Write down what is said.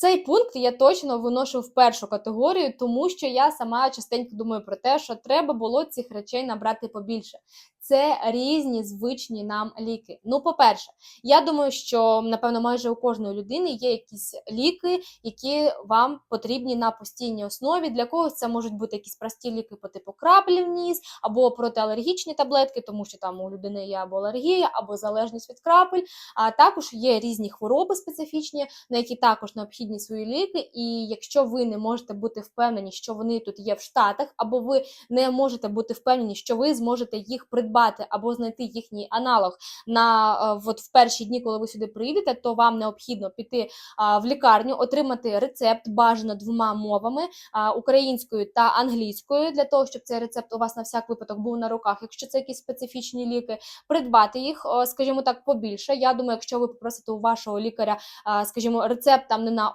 Цей пункт я точно виношу в першу категорію, тому що я сама частенько думаю про те, що треба було цих речей набрати побільше. Це різні звичні нам ліки. Ну, по-перше, я думаю, що напевно майже у кожної людини є якісь ліки, які вам потрібні на постійній основі. Для когось це можуть бути якісь прості ліки по типу краплі в ніс, або протиалергічні таблетки, тому що там у людини є або алергія, або залежність від крапель. А також є різні хвороби специфічні, на які також необхідні свої ліки. І якщо ви не можете бути впевнені, що вони тут є в Штатах, або ви не можете бути впевнені, що ви зможете їх придбати або знайти їхній аналог на е, от в перші дні, коли ви сюди приїдете, то вам необхідно піти в лікарню, отримати рецепт бажано двома мовами українською та англійською, для того, щоб цей рецепт у вас на всяк випадок був на руках, якщо це якісь специфічні ліки, придбати їх, скажімо так, побільше. Я думаю, якщо ви попросите у вашого лікаря, скажімо, рецепт там не на